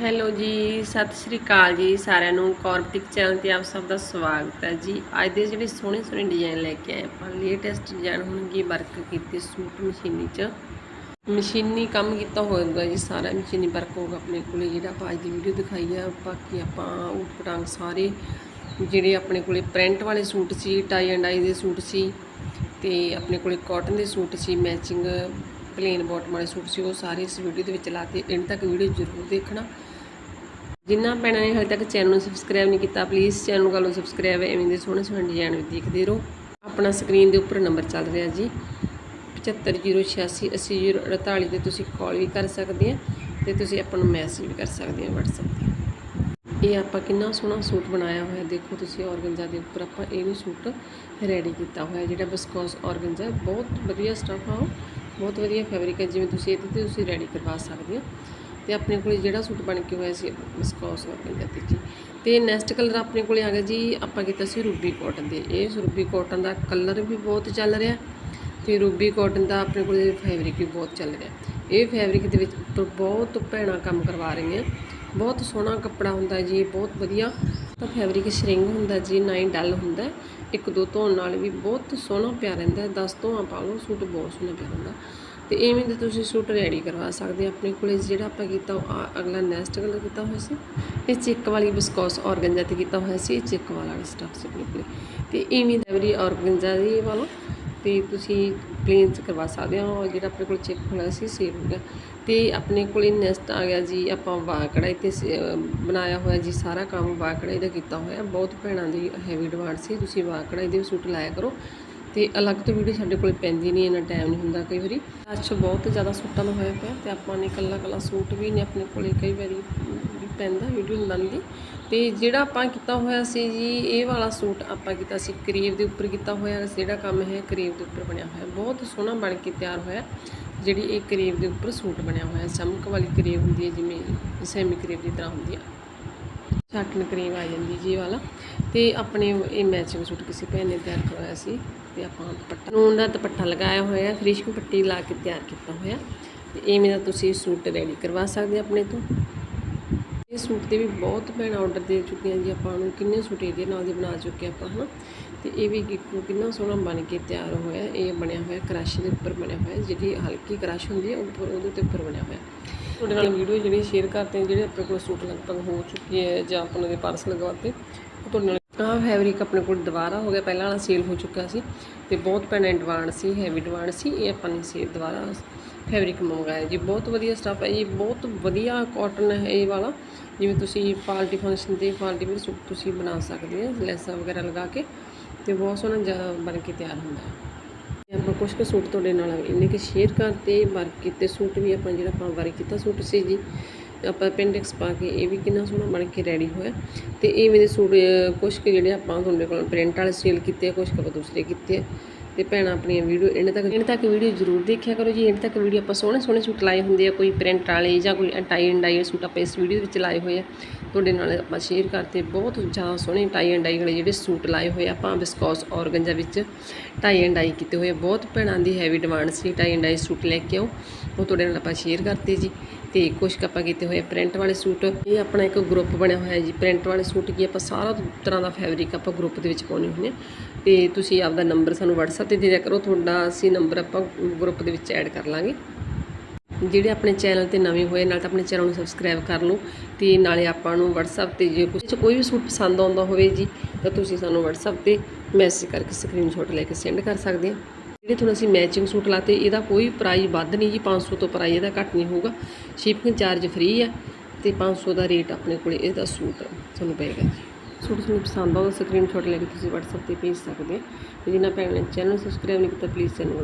Hello ਜੀ, ਸਤਿ ਸ਼੍ਰੀ ਅਕਾਲ ਜੀ ਸਾਰਿਆਂ ਨੂੰ। ਕੌਰਪਟਿਕ ਚੈਨਲ ਤੇ ਆਪ ਸਭ ਦਾ ਸਵਾਗਤ ਹੈ ਜੀ। ਅੱਜ ਦੇ ਜਿਹੜੇ ਸੋਹਣੇ ਸੋਹਣੇ ਡਿਜ਼ਾਈਨ ਲੈ ਕੇ ਆਏ ਆਪਾਂ ਲੇਟੈਸਟ ਡਿਜ਼ਾਈਨ ਹੋਣਗੇ ਵਰਕ ਕੀਤੇ ਸੂਟ ਮਸ਼ੀਨੀ 'ਚ। ਮਸ਼ੀਨੀ ਕੰਮ ਕੀਤਾ ਹੋਏਗਾ ਜੀ ਸਾਰਾ, ਮਸ਼ੀਨੀ ਵਰਕ ਹੋਗਾ ਆਪਣੇ ਕੋਲੇ, ਜਿਹੜਾ ਆਪਾਂ ਅੱਜ ਦੀ ਵੀਡੀਓ ਦਿਖਾਈ ਆ। ਬਾਕੀ ਆਪਾਂ ਊਟ ਪਟਾਂਗ ਸਾਰੇ, ਜਿਹੜੇ ਆਪਣੇ ਕੋਲੇ ਪ੍ਰਿੰਟ ਵਾਲੇ suit C tie and I ਦੇ ਸੂਟ ਸੀ, ਤੇ ਆਪਣੇ ਕੋਲੇ ਕਾਟਨ ਦੇ ਸੂਟ ਸੀ ਮੈਚਿੰਗ ਪਲੇਨ ਬਾਟਮ ਵਾਲੇ ਸੂਟ ਸੀ, ਉਹ ਸਾਰੇ ਇਸ ਵੀਡੀਓ ਦੇ ਵਿੱਚ ਲਾਤੇ। ਐਂਡ ਤੱਕ ਵੀਡੀਓ ਜ਼ਰੂਰ ਦੇਖਣਾ। ਜਿਨ੍ਹਾਂ ਭੈਣਾਂ ਨੇ ਹਾਲੇ ਤੱਕ ਚੈਨਲ ਨੂੰ ਸਬਸਕ੍ਰਾਈਬ ਨਹੀਂ ਕੀਤਾ ਪਲੀਜ਼ ਚੈਨਲ ਨੂੰ ਕਰ ਲਓ ਸਬਸਕ੍ਰਾਈਬ ਐਵੇਂ ਦੇ ਸੋਹਣੇ ਸੋਹਣੇ ਡਿਜ਼ਾਈਨ ਵੀ ਦੇਖਦੇ ਰਹੋ। ਆਪਣਾ ਸਕਰੀਨ ਦੇ ਉੱਪਰ ਨੰਬਰ ਚੱਲ ਰਿਹਾ ਜੀ। 7508880048 ਤੇ ਤੁਸੀਂ ਕਾਲ ਵੀ ਕਰ ਸਕਦੇ ਆ ਤੇ ਤੁਸੀਂ ਆਪਾਂ ਨੂੰ ਮੈਸੇਜ ਵੀ ਕਰ ਸਕਦੇ ਆ WhatsApp ਤੇ। ਇਹ ਆਪਾਂ ਕਿੰਨਾ ਸੋਹਣਾ ਸੂਟ ਬਣਾਇਆ ਹੋਇਆ, ਦੇਖੋ ਤੁਸੀਂ ਔਰਗੰਜਾ ਦੇ ਉੱਪਰ ਆਪਾਂ ਇਹ ਵੀ ਸੂਟ ਰੈਡੀ ਕੀਤਾ ਹੋਇਆ, ਜਿਹੜਾ ਬਿਸਕੋਸ ਔਰਗੰਜਾ, ਬਹੁਤ ਵਧੀਆ ਸਟਫ ਆ ਉਹ। ਬਹੁਤ ਵਧੀਆ ਫੈਬਰਿਕ ਹੈ, ਜਿਵੇਂ ਤੁਸੀਂ ਇਹਦੇ ਤੇ ਤੁਸੀਂ ਰੈਡੀ ਕਰਵਾ ਸਕਦੇ ਹੋ। ਤੇ ਆਪਣੇ ਕੋਲੇ ਜਿਹੜਾ ਸੂਟ ਬਣ ਕੇ ਹੋਇਆ ਸੀ ਬਿਸਕੋਸ ਔਰਗੰਜਾ ਤੇ ਜੀ ਤੇ ਨੈਕਸਟ ਕਲਰ ਆਪਣੇ ਕੋਲੇ ਆ ਗਿਆ ਜੀ, ਆਪਾਂ ਕੀਤਾ ਸੀ ਰੂਬੀ ਕਾਟਨ ਦੇ। ਇਹ ਰੂਬੀ ਕਾਟਨ ਦਾ ਕਲਰ ਵੀ ਬਹੁਤ ਚੱਲ ਰਿਹਾ ਤੇ ਰੂਬੀ ਕਾਟਨ ਦਾ ਆਪਣੇ ਕੋਲੇ ਫੈਬਰਿਕ ਵੀ ਬਹੁਤ ਚੱਲ ਰਿਹਾ ਇਹ ਫੈਬਰਿਕ ਦੇ ਵਿੱਚ ਬਹੁਤ ਭੈਣਾਂ ਕੰਮ ਕਰਵਾ ਰਹੀਆਂ। ਬਹੁਤ ਸੋਹਣਾ ਕੱਪੜਾ ਹੁੰਦਾ ਜੀ ਇਹ ਬਹੁਤ ਵਧੀਆ। ਤਾਂ ਫੈਬਰਿਕ ਸ਼ਰਿੰਗ ਹੁੰਦਾ ਜੀ, ਨਾ ਹੀ ਡਲ ਹੁੰਦਾ। ਇੱਕ ਦੋ ਧੋਣ ਨਾਲ ਵੀ ਬਹੁਤ ਸੋਹਣਾ ਪਿਆ ਰਹਿੰਦਾ 10 ਧੋਆਂ ਪਾ ਲਓ, ਸੂਟ ਬਹੁਤ ਸੋਹਣਾ ਪਿਆ ਰਹਿੰਦਾ। ਤੇ ਇਵੇਂ ਦੇ ਤੁਸੀਂ ਸੂਟ ਰੈਡੀ ਕਰਵਾ ਸਕਦੇ ਆ ਆਪਣੇ ਕੋਲੇ, ਜਿਹੜਾ ਆਪਾਂ ਕੀਤਾ ਉਹ ਆ- ਅਗਲਾ ਨੈਸਟ ਕਲਰ ਕੀਤਾ ਹੋਇਆ ਸੀ। ਇਹ ਚੈੱਕ ਵਾਲੀ ਬਿਸਕੋਸ ਔਰਗੰਜਾ ਤੇ ਕੀਤਾ ਹੋਇਆ ਸੀ, ਇਹ ਚੈੱਕ ਵਾਲਾ ਸਟਫ ਸੀ ਆਪਣੇ ਕੋਲੇ। ਤੇ ਇਵੇਂ ਦਾ ਵੀ ਔਰਗੰਜਾ ਦੀ ਵਾਲਾ। ਤੇ ਤੁਸੀਂ ਪਲੇਨ ਚ ਕਰਵਾ ਸਕਦੇ ਹਾਂ ਔਰ ਜਿਹੜਾ ਆਪਣੇ ਕੋਲ ਚੈੱਕ ਹੋਇਆ ਸੀ ਸੇਵ ਹੋ ਗਿਆ ਤੇ ਆਪਣੇ ਕੋਲੇ ਨੈਸਟ ਆ ਗਿਆ ਜੀ, ਆਪਾਂ ਵਾਹ ਕਢਾਈ ਤੇ ਸ- ਬਣਾਇਆ ਹੋਇਆ ਜੀ, ਸਾਰਾ ਕੰਮ ਵਾਹ ਕਢਾਈ ਦਾ ਕੀਤਾ ਹੋਇਆ। ਬਹੁਤ ਭੈਣਾਂ ਦੀ ਹੈਵੀ ਡਿਮਾਂਡ ਸੀ, ਤੁਸੀਂ ਵਾਹ ਕਢਾਈ ਦੇ ਸੂਟ ਲਾਇਆ ਕਰੋ। ਤੇ ਅਲੱਗ ਤੋਂ ਵੀਡੀਓ ਸਾਡੇ ਕੋਲ ਪੈਂਦੀ ਨਹੀਂ, ਇੰਨਾ ਟਾਈਮ ਨਹੀਂ ਹੁੰਦਾ ਕਈ ਵਾਰੀ। ਅੱਜ ਬਹੁਤ ਜ਼ਿਆਦਾ ਸੂਟਾਂ ਦਾ ਹੋਇਆ ਪਿਆ ਤੇ ਆਪਾਂ ਨੇ ਇਕੱਲਾ ਇਕੱਲਾ ਸੂਟ ਵੀ ਨੇ ਆਪਣੇ ਕੋਲੇ ਕਈ ਵਾਰੀ ਪੈਂਦਾ ਵੀਡੀਓ ਨਹੀਂ ਬਣਦੀ। ਤੇ ਜਿਹੜਾ ਆਪਾਂ ਕੀਤਾ ਹੋਇਆ ਸੀ ਜੀ, ਇਹ ਵਾਲਾ ਸੂਟ ਆਪਾਂ ਕੀਤਾ ਸੀ ਕਰੀਬ ਦੇ ਉੱਪਰ ਕੀਤਾ ਹੋਇਆ। ਜਿਹੜਾ ਕੰਮ ਹੈ, ਕਰੀਬ ਦੇ ਉੱਪਰ ਬਣਿਆ ਹੋਇਆ। ਬਹੁਤ ਸੋਹਣਾ ਬਣ ਕੇ ਤਿਆਰ ਹੋਇਆ। ਜਿਹੜੀ ਇਹ ਕਰੀਬ ਦੇ ਉੱਪਰ ਸੂਟ ਬਣਿਆ ਹੋਇਆ ਚਮਕ ਵਾਲੀ ਕਰੀਬ ਹੁੰਦੀ ਹੈ, ਜਿਵੇਂ ਸੈਮੀ ਕਰੀਬ ਦੀ ਤਰ੍ਹਾਂ ਹੁੰਦੀ ਹੈ ਸਾਟਨ ਕਰੀਮ ਆ ਜਾਂਦੀ ਜੀ ਇਹ ਵਾਲਾ। ਤੇ ਆਪਣੇ ਇਹ ਮੈਚਿੰਗ ਸੂਟ ਕਿਸੇ ਭੈਣ ਨੇ ਤਿਆਰ ਕਰਵਾਇਆ ਸੀ। ਤੇ ਆਪਾਂ ਦੁਪੱਟਾ ਨੂਨ ਦਾ ਦੁਪੱਟਾ ਲਗਾਇਆ ਹੋਇਆ ਫਿਨਿਸ਼ਿੰਗ ਪੱਟੀ ਲਾ ਕੇ ਤਿਆਰ ਕੀਤਾ ਹੋਇਆ। ਤੇ ਇਵੇਂ ਦਾ ਤੁਸੀਂ ਸੂਟ ਰੈਡੀ ਕਰਵਾ ਸਕਦੇ ਆਪਣੇ ਤੋਂ। ਇਹ ਸੂਟ ਦੇ ਵੀ ਬਹੁਤ ਭੈਣਾਂ ਆਰਡਰ ਦੇ ਚੁੱਕੀਆਂ ਜੀ ਆਪਾਂ ਨੂੰ ਕਿੰਨੇ ਸੂਟ ਇਹਦੇ ਨਾਲ ਦੇ ਬਣਾ ਚੁੱਕੇ ਆਪਾਂ ਹਨਾ? ਤੇ ਇਹ ਵੀ ਦੇਖੋ ਕਿੰਨਾ ਸੋਹਣਾ ਬਣ ਕੇ ਤਿਆਰ ਹੋਇਆ ਇਹ ਬਣਿਆ ਹੋਇਆ ਕਰਾਸ਼ੀ ਦੇ ਉੱਪਰ ਬਣਿਆ ਹੋਇਆ ਜਿਹੜੀ ਹਲਕੀ ਕਰਾਸ਼ ਹੁੰਦੀ ਹੈ ਉੱਪਰ ਉਹਦੇ ਤੇ ਉੱਪਰ ਬਣਿਆ ਹੋਇਆ। ਤੁਹਾਡੇ ਨਾਲ ਵੀਡੀਓ ਜਿਹੜੀ ਸ਼ੇਅਰ ਕਰਦੇ ਜਿਹੜੇ ਆਪਣੇ ਕੋਲ ਸੂਟ ਲਗਭਗ ਹੋ ਚੁੱਕੀ ਹੈ ਜਾਂ ਆਪਾਂ ਦੇ ਪਾਰਸ ਲਗਵਾਤੇ ਉਹ ਤੁਹਾਡੇ ਨਾਲ ਆਹ ਫੈਬਰਿਕ ਆਪਣੇ ਕੋਲ ਦੁਬਾਰਾ ਹੋ ਗਿਆ ਪਹਿਲਾਂ ਵਾਲਾ ਸੇਲ ਹੋ ਚੁੱਕਾ ਸੀ ਤੇ ਬਹੁਤ ਭੈਣਾਂ ਡਿਮਾਂਡ ਸੀ ਹੈਵੀ ਡਿਮਾਂਡ ਸੀ ਇਹ ਆਪਾਂ ਨੇ ਸੇਲ ਦੁਬਾਰਾ ਫੈਬਰਿਕ ਮੰਗਾਇਆ ਜੀ। ਬਹੁਤ ਵਧੀਆ ਸਟਫ ਹੈ ਜੀ ਬਹੁਤ ਵਧੀਆ ਕਾਟਨ ਹੈ ਇਹ ਵਾਲਾ। ਜਿਵੇਂ ਤੁਸੀਂ ਪਾਰਟੀ ਫੰਕਸ਼ਨ ਤੇ ਪਾਰਟੀ ਵਿੱਚ ਸੂਟ ਤੁਸੀਂ ਬਣਾ ਸਕਦੇ ਹੋ ਲੈਸਾਂ ਵਗੈਰਾ ਲਗਾ ਕੇ ਤੇ ਬਹੁਤ ਸੋਹਣਾ ਜਿਹਾ ਬਣ ਕੇ ਤਿਆਰ ਹੁੰਦਾ ਹੈ। ਆਪਾਂ ਕੁਝ ਕੁ ਸੂਟ ਤੁਹਾਡੇ ਨਾਲ ਇੰਨੇ ਕਿ ਸ਼ੇਅਰ ਕਰਤੇ ਵਰਕ ਕੀਤੇ ਸੂਟ ਵੀ ਆਪਾਂ ਜਿਹੜਾ ਆਪਾਂ ਵਰਕ ਕੀਤਾ ਸੂਟ ਸੀ ਜੀ ਆਪਾਂ appendix ਪਾ ਕੇ ਇਹ ਵੀ ਕਿੰਨਾ ਸੋਹਣਾ ਬਣ ਕੇ ਰੈਡੀ ਹੋਇਆ। ਤੇ ਇਵੇਂ ਦੇ ਸੂਟ ਅਹ, ਕੁਛ ਕੁ ਜਿਹੜੇ ਆਪਾਂ ਤੁਹਾਡੇ ਕੋਲ ਪ੍ਰਿੰਟ ਵਾਲੇ ਸੇਲ ਕੀਤੇ ਆ, ਕੁਛ ਕੁ ਦੂਸਰੇ ਕੀਤੇ ਤੇ ਭੈਣਾਂ ਆਪਣੀਆਂ ਵੀਡੀਓ ਇਹਨਾਂ ਤੱਕ ਇਹਨਾਂ ਤੱਕ ਵੀਡੀਓ ਜ਼ਰੂਰ ਦੇਖਿਆ ਕਰੋ ਜੀ ਇਹਨਾਂ ਤੱਕ ਵੀਡੀਓ ਆਪਾਂ ਸੋਹਣੇ ਸੋਹਣੇ ਸੂਟ ਲਾਏ ਹੁੰਦੇ ਆ, ਕੋਈ ਪ੍ਰਿੰਟ ਵਾਲੇ ਜਾਂ ਕੋਈ ਟਾਈ ਐਂਡ ਡਾਈ ਸੂਟ ਆਪਾਂ ਇਸ ਵੀਡੀਓ ਵਿੱਚ ਲਾਏ ਹੋਏ ਆ ਤੁਹਾਡੇ ਨਾਲ ਆਪਾਂ ਸ਼ੇਅਰ ਕਰਤੇ, ਬਹੁਤ ਜ਼ਿਆਦਾ ਸੋਹਣੇ ਟਾਈ ਐਂਡ ਡਾਈ ਵਾਲੇ ਜਿਹੜੇ ਸੂਟ ਲਾਏ ਹੋਏ ਆ, ਆਪਾਂ ਬਿਸਕੋਸ ਔਰਗੰਜਾ ਵਿੱਚ ਟਾਈ ਐਂਡ ਡਾਈ ਕੀਤੇ ਹੋਏ ਆ। ਬਹੁਤ ਭੈਣਾਂ ਦੀ ਹੈਵੀ ਡਿਮਾਂਡ ਸੀ ਟਾਈ ਐਂਡ ਡਾਈ ਸੂਟ ਲੈ ਕੇ ਆਓ, ਉਹ ਤੁਹਾਡੇ ਨਾਲ ਆਪਾਂ ਸ਼ੇਅਰ ਕਰਤੇ ਜੀ ਤੇ ਕੁਛ ਆਪਾਂ ਕੀਤੇ ਹੋਏ ਪ੍ਰਿੰਟ ਵਾਲੇ ਸੂਟ। ਇਹ ਆਪਣਾ ਇੱਕ ਗਰੁੱਪ ਬਣਿਆ ਹੋਇਆ ਜੀ। ਪ੍ਰਿੰਟ ਵਾਲੇ ਸੂਟ ਕੀ ਆਪਾਂ ਸਾਰਾ ਤਰ੍ਹਾਂ ਦਾ ਫੈਬਰਿਕ ਆਪਾਂ ਗਰੁੱਪ ਦੇ ਵਿੱਚ ਪਾਉਣੇ ਹੁੰਦੇ ਆ। ਤੇ ਤੁਸੀਂ ਆਪਦਾ ਨੰਬਰ ਸਾਨੂੰ WhatsApp ਤੇ ਦੇ ਦਿਆ ਕਰੋ। ਤੁਹਾਡਾ ਅਸੀਂ ਨੰਬਰ ਆਪਾਂ ਗਰੁੱਪ ਦੇ ਵਿੱਚ ਐਡ ਕਰ ਲਾਂਗੇ। ਜਿਹੜੇ ਆਪਣੇ ਚੈਨਲ ਤੇ ਨਵੇਂ ਹੋਏ, ਨਾਲ ਤਾਂ ਆਪਣੇ ਚੈਨਲ ਨੂੰ ਸਬਸਕ੍ਰਾਈਬ ਕਰ ਲਓ। ਤੇ ਨਾਲੇ ਆਪਾਂ ਨੂੰ WhatsApp ਤੇ ਜੇ ਕੁਝ ਕੋਈ ਵੀ ਸੂਟ ਪਸੰਦ ਆਉਂਦਾ ਹੋਵੇ ਜੀ, ਤਾਂ ਤੁਸੀਂ ਸਾਨੂੰ WhatsApp ਤੇ ਮੈਸੇਜ ਕਰਕੇ ਸਕਰੀਨਸ਼ਾਟ ਲੈ ਕੇ ਸੈਂਡ ਕਰ ਸਕਦੇ ਆ। ਜਿਹੜੇ ਤੁਹਾਨੂੰ ਅਸੀਂ ਮੈਚਿੰਗ ਸੂਟ ਲਾਤੇ, ਇਹਦਾ ਕੋਈ ਪ੍ਰਾਈਸ ਵੱਧ ਨਹੀਂ ਜੀ 500 ਤੋਂ ਪ੍ਰਾਈਸ ਇਹਦਾ ਘੱਟ ਨਹੀਂ ਹੋਊਗਾ। ਸ਼ਿਪਿੰਗ ਚਾਰਜ ਫ੍ਰੀ ਆ ਤੇ 500 ਦਾ ਰੇਟ ਆਪਣੇ ਕੋਲੇ ਇਹਦਾ ਸੂਟ ਤੁਹਾਨੂੰ ਪਏਗਾ ਜੀ। ਸੂਟ ਤੁਹਾਨੂੰ ਪਸੰਦ ਆਉਂਦਾ ਸਕਰੀਨਸ਼ਾਟ ਲੈ ਕੇ ਤੁਸੀਂ WhatsApp ਤੇ ਭੇਜ ਸਕਦੇ ਹੋ ਤੇ ਜਿਨ੍ਹਾਂ ਭੈਣਾਂ ਨੇ ਚੈਨਲ ਸਬਸਕ੍ਰਾਈਬ ਨਹੀਂ ਕੀਤਾ ਪਲੀਜ਼ ਚੈਨਲ